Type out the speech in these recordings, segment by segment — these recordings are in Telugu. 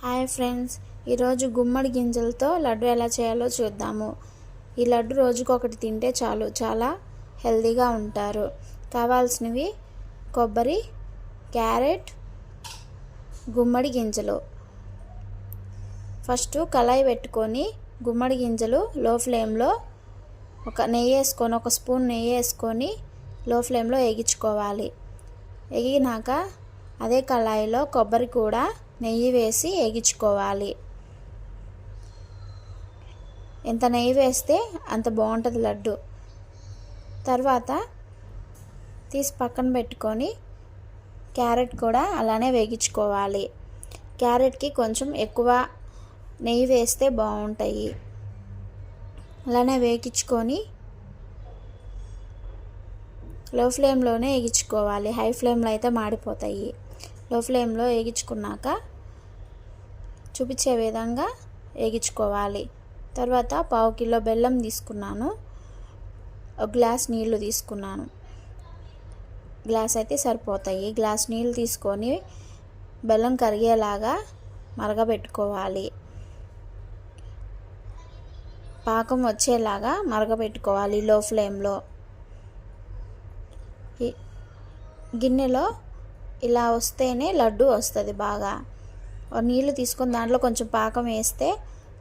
హాయ్ ఫ్రెండ్స్ ఈరోజు గుమ్మడి గింజలతో లడ్డు ఎలా చేయాలో చూద్దాము. ఈ లడ్డు రోజుకొకటి తింటే చాలు చాలా హెల్దీగా ఉంటారు. కావాల్సినవి కొబ్బరి క్యారెట్ గుమ్మడి గింజలు. ఫస్ట్ కళాయి పెట్టుకొని గుమ్మడి గింజలు లో ఫ్లేమ్లో ఒక నెయ్యి వేసుకొని ఒక స్పూన్ నెయ్యి వేసుకొని లో ఫ్లేమ్లో వేగించుకోవాలి. ఎగినాక అదే కళాయిలో కొబ్బరి కూడా నెయ్యి వేసి వేగించుకోవాలి ఎంత నెయ్యి వేస్తే అంత బాగుంటుంది లడ్డు. తర్వాత తీసి పక్కన పెట్టుకొని క్యారెట్ కూడా అలానే వేగించుకోవాలి. క్యారెట్కి కొంచెం ఎక్కువ నెయ్యి వేస్తే బాగుంటాయి. అలానే వేగించుకొని లో ఫ్లేమ్లోనే వేగించుకోవాలి హై ఫ్లేమ్లో అయితే మాడిపోతాయి. లో ఫ్లేమ్లో వేగించుకున్నాక చూపించే విధంగా వేగించుకోవాలి. తర్వాత పావు కిలో బెల్లం తీసుకున్నాను. ఒక గ్లాస్ నీళ్ళు తీసుకున్నాను. గ్లాస్ అయితే సరిపోతాయి. గ్లాస్ నీళ్ళు తీసుకొని బెల్లం కరిగేలాగా మరగబెట్టుకోవాలి. పాకం వచ్చేలాగా మరగబెట్టుకోవాలి లో ఫ్లేమ్లో. గిన్నెలో ఇలా వస్తేనే లడ్డు వస్తుంది బాగా. నీళ్ళు తీసుకొని దాంట్లో కొంచెం పాకం వేస్తే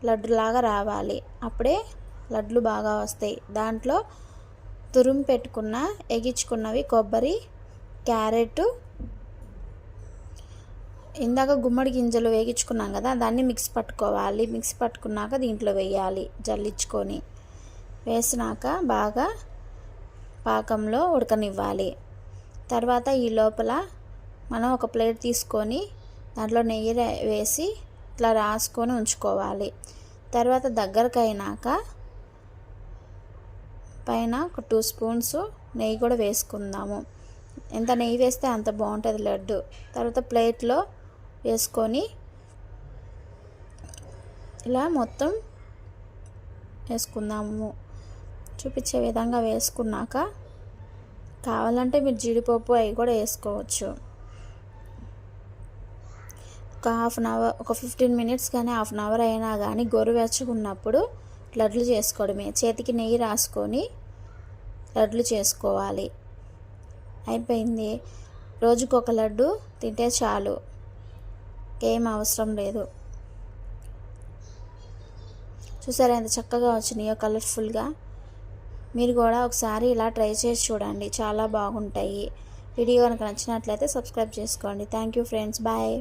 లడ్డులాగా రావాలి. అప్పుడే లడ్లు బాగా వస్తాయి. దాంట్లో తురుము పెట్టుకున్న ఎగించుకున్నవి కొబ్బరి క్యారెట్ ఇందాక గుమ్మడి గింజలు వేగించుకున్నాం కదా దాన్ని మిక్స్ పట్టుకోవాలి. మిక్స్ పట్టుకున్నాక దీంట్లో వేయాలి జల్లించుకొని. వేసినాక బాగా పాకంలో ఉడకనివ్వాలి. తర్వాత ఈ లోపల మనం ఒక ప్లేట్ తీసుకొని దాంట్లో నెయ్యి వేసి ఇట్లా రాసుకొని ఉంచుకోవాలి. తర్వాత దగ్గరకు అయినాక పైన ఒక టూ స్పూన్స్ నెయ్యి కూడా వేసుకుందాము. ఎంత నెయ్యి వేస్తే అంత బాగుంటుంది లడ్డు. తర్వాత ప్లేట్లో వేసుకొని ఇలా మొత్తం వేసుకుందాము. చూపించే విధంగా వేసుకున్నాక కావాలంటే మీరు జీడిపప్పు అవి కూడా వేసుకోవచ్చు. ఒక హాఫ్ అన్ అవర్ ఒక ఫిఫ్టీన్ మినిట్స్ కానీ హాఫ్ అన్ అవర్ అయినా కానీ గోరువెచ్చగున్నప్పుడు లడ్లు చేసుకోవడమే. చేతికి నెయ్యి రాసుకొని లడ్లు చేసుకోవాలి. అయిపోయింది. రోజుకు ఒక లడ్డు తింటే చాలు. ఏం అవసరం లేదు. చూసారా ఎంత చక్కగా వచ్చినాయో కలర్ఫుల్గా మీరు కూడా ఒకసారి ఇలా ట్రై చేసి చూడండి. చాలా బాగుంటాయి. వీడియో కనుక నచ్చినట్లయితే సబ్స్క్రైబ్ చేసుకోండి. Thank you friends bye